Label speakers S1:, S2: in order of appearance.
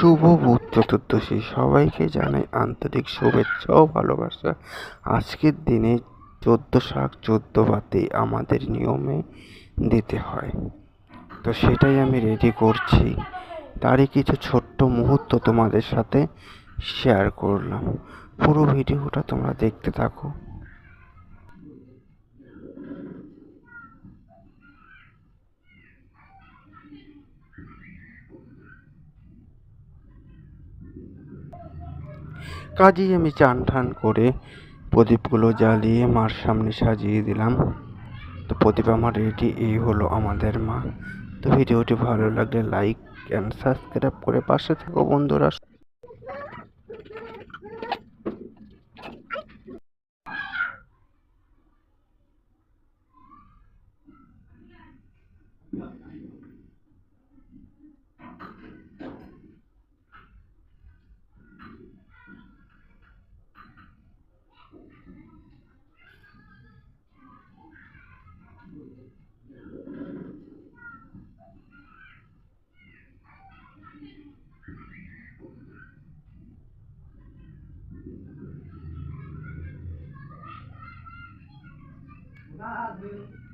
S1: শুভ বুধ চতুর্দশী সবাইকে জানাই আন্তরিক শুভেচ্ছা ও ভালোবাসা। আজকের দিনে চোদ্দ শাক, চোদ্দ বাতি আমাদের নিয়মে দিতে হয়। তো সেটাই আমি রেডি করছি। তারই কিছু ছোট্ট মুহূর্ত তোমাদের সাথে শেয়ার করলাম। পুরো ভিডিওটা তোমরা দেখতে থাকো। কাজেই আমি চান ঠান করে প্রদীপগুলো জ্বালিয়ে মার সামনে সাজিয়ে দিলাম। তো প্রদীপ আমার রেডি এই হলো আমাদের মা। তো ভিডিওটি ভালো লাগলে লাইক অ্যান্ড সাবস্ক্রাইব করে পাশে থাকো বন্ধুরা। my boo.